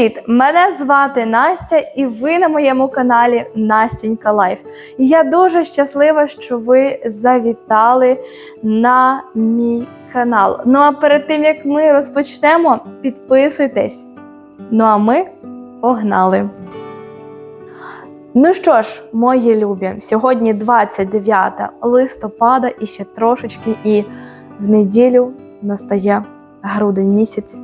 Привіт! Мене звати Настя, і ви на моєму каналі Настінька Лайф. І Я дуже щаслива, що ви завітали на мій канал. Ну а перед тим як ми розпочнемо, підписуйтесь. Ну а ми погнали! Ну що ж, мої любі, сьогодні 29 листопада і ще трошечки, і в неділю настає грудень місяць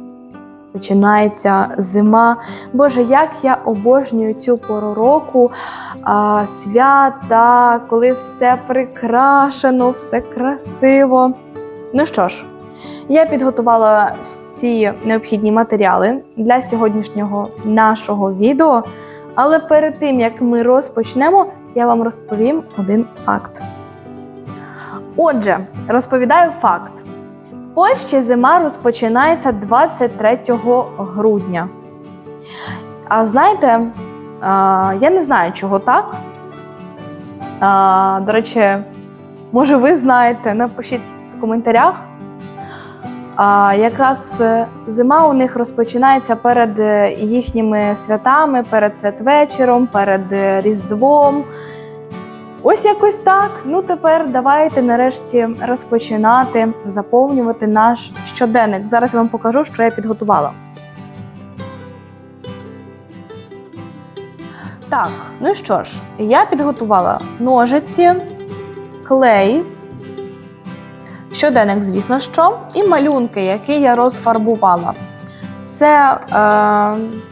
починається зима. Боже, як я обожнюю цю пору року, а, свята, коли все прикрашено, все красиво. Ну що ж, я підготувала всі необхідні матеріали для сьогоднішнього нашого відео. Але перед тим як ми розпочнемо, я вам розповім один факт. Отже, розповідаю факт. Польщі зима розпочинається 23 грудня. А знаєте, я не знаю, чого так. До речі, може, ви знаєте, напишіть в коментарях. А, якраз е, зима у них розпочинається перед е, їхніми святами, перед святвечором, перед е, Різдвом. Ось якось так. Ну тепер давайте нарешті розпочинати заповнювати наш щоденник. Зараз я вам покажу, що я підготувала. Так, ну що ж, я підготувала ножиці, клей, щоденник, звісно, що, і малюнки, які я розфарбувала. Це е,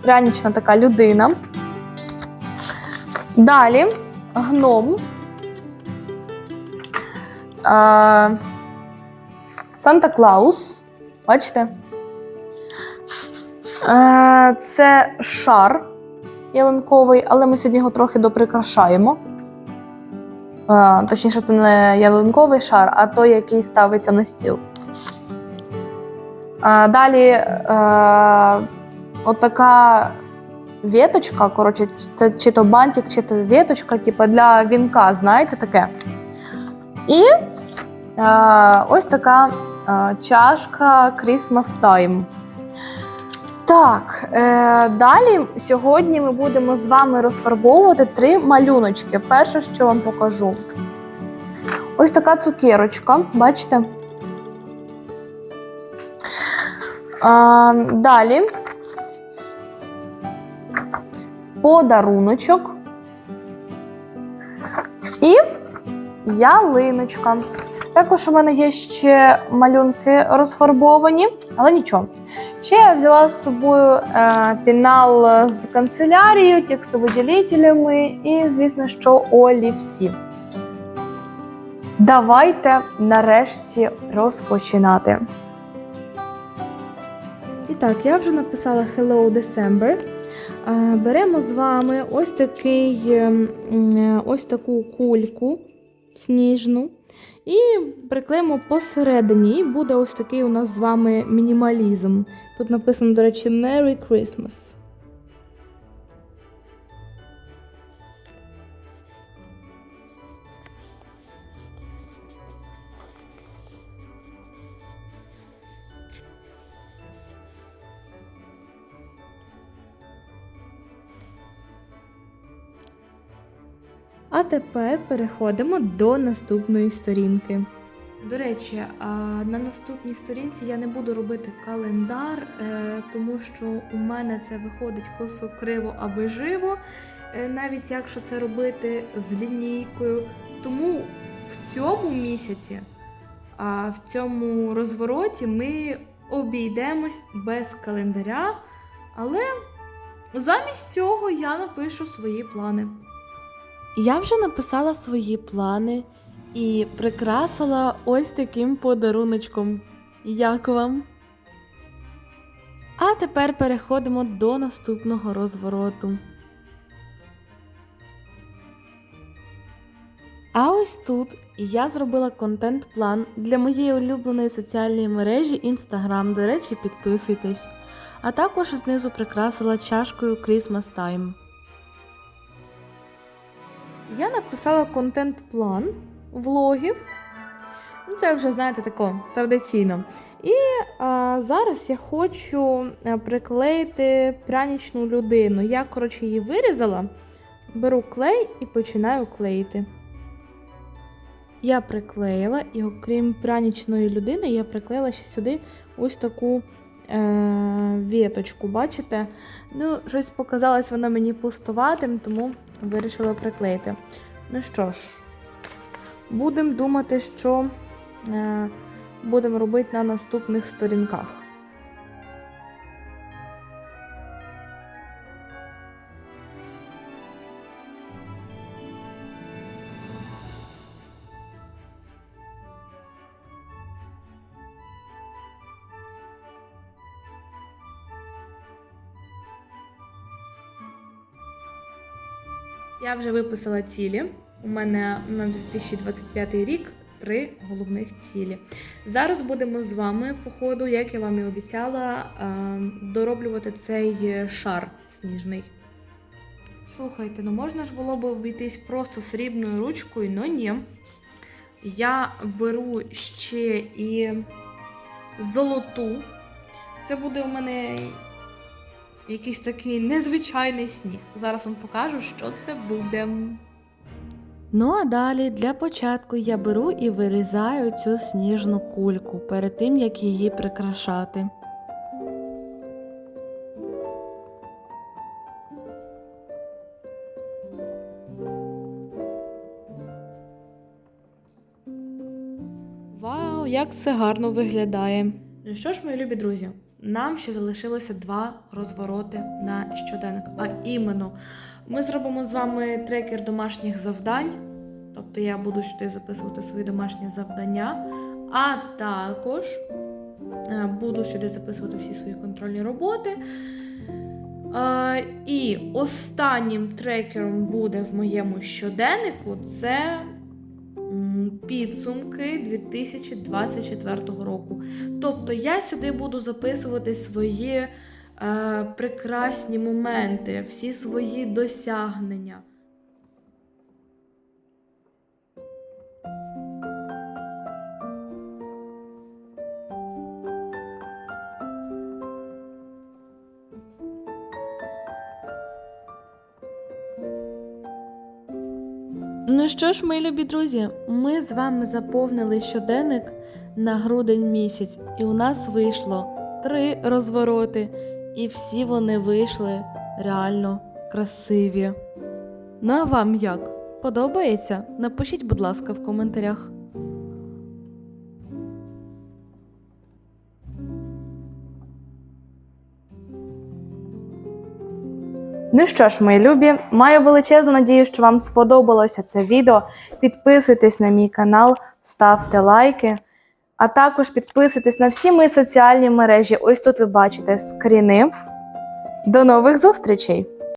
прянічна така людина. Далі гном. Санта Клаус. Бачите? Е, це шар ялинковий, але ми сьогодні його трохи доприкрашаємо. Е, точніше, це не ялинковий шар, а той, який ставиться на стіл. Е, далі е, отака віточка, коротше, це чи то бантик, чи то віточка, типу для вінка, знаєте таке. І ось така е, чашка Christmas Time. Так, е, далі сьогодні ми будемо з вами розфарбовувати три малюночки. Перше, що вам покажу. Ось така цукерочка, бачите? Е, далі подаруночок і ялиночка. Також у мене є ще малюнки розфарбовані, але нічого. Ще я взяла з собою е, пінал з канцелярією, текстовиділителями і, звісно, що олівці. Давайте нарешті розпочинати. І так, я вже написала Hello December. Е, Беремо з вами ось такий, ем, ось таку кульку сніжну. І приклеїмо посередині, і буде ось такий у нас з вами мінімалізм. Тут написано, до речі, Merry Christmas. А тепер переходимо до наступної сторінки. До речі, на наступній сторінці я не буду робити календар, е, тому що у мене це виходить косо криво аби живо, е, навіть якщо це робити з лінійкою. Тому в цьому місяці, в цьому розвороті ми обійдемось без календаря, але замість цього я напишу свої плани. Я вже написала свої плани і прикрасила ось таким подаруночком. Як вам? А тепер переходимо до наступного розвороту. А ось тут я зробила контент-план для моєї улюбленої соціальної мережі Instagram, до речі, підписуйтесь. А також знизу прикрасила чашкою Christmas Time. Я написала контент-план влогів. Ну, це вже, знаєте, тако традиційно. І а, зараз я хочу е, приклеїти прянічну людину. Я, коротше, її вирізала, беру клей і починаю клеїти. Я приклеїла, і окрім прянічної людини, я приклеїла ще сюди ось таку е, віточку. Бачите? Ну, щось показалось воно мені пустуватим, тому вирішила приклеїти. Ну що ж, будемо думати, що е, будемо робити на наступних сторінках. Я вже виписала цілі. У мене на 2025 рік три головних цілі. Зараз будемо з вами, по ходу, як я вам і обіцяла, е, дороблювати цей шар сніжний. Слухайте, ну можна ж було б обійтись просто срібною ручкою, але ні. Я беру ще і золоту. Це буде у мене якийсь такий незвичайний сніг. Зараз вам покажу, що це буде. Ну а далі для початку я беру і вирізаю цю сніжну кульку перед тим, як її прикрашати. Вау, як це гарно виглядає! Ну що ж, мої любі друзі, нам ще залишилося два розвороти на щоденник. А іменно, ми зробимо з вами трекер домашніх завдань. Тобто я буду сюди записувати свої домашні завдання, а також е, буду сюди записувати всі свої контрольні роботи. Е, І останнім трекером буде в моєму щоденнику це підсумки 2024 року. Тобто я сюди буду записувати свої е, прекрасні моменти, всі свої досягнення. Ну що ж, мої любі друзі, ми з вами заповнили щоденник на грудень місяць, і у нас вийшло три розвороти, і всі вони вийшли реально красиві. Ну а вам як? Подобається? Напишіть, будь ласка, в коментарях. Ну що ж, мої любі, маю величезну надію, що вам сподобалося це відео. Підписуйтесь на мій канал, ставте лайки, а також підписуйтесь на всі мої соціальні мережі. Ось тут ви бачите скріни. До нових зустрічей!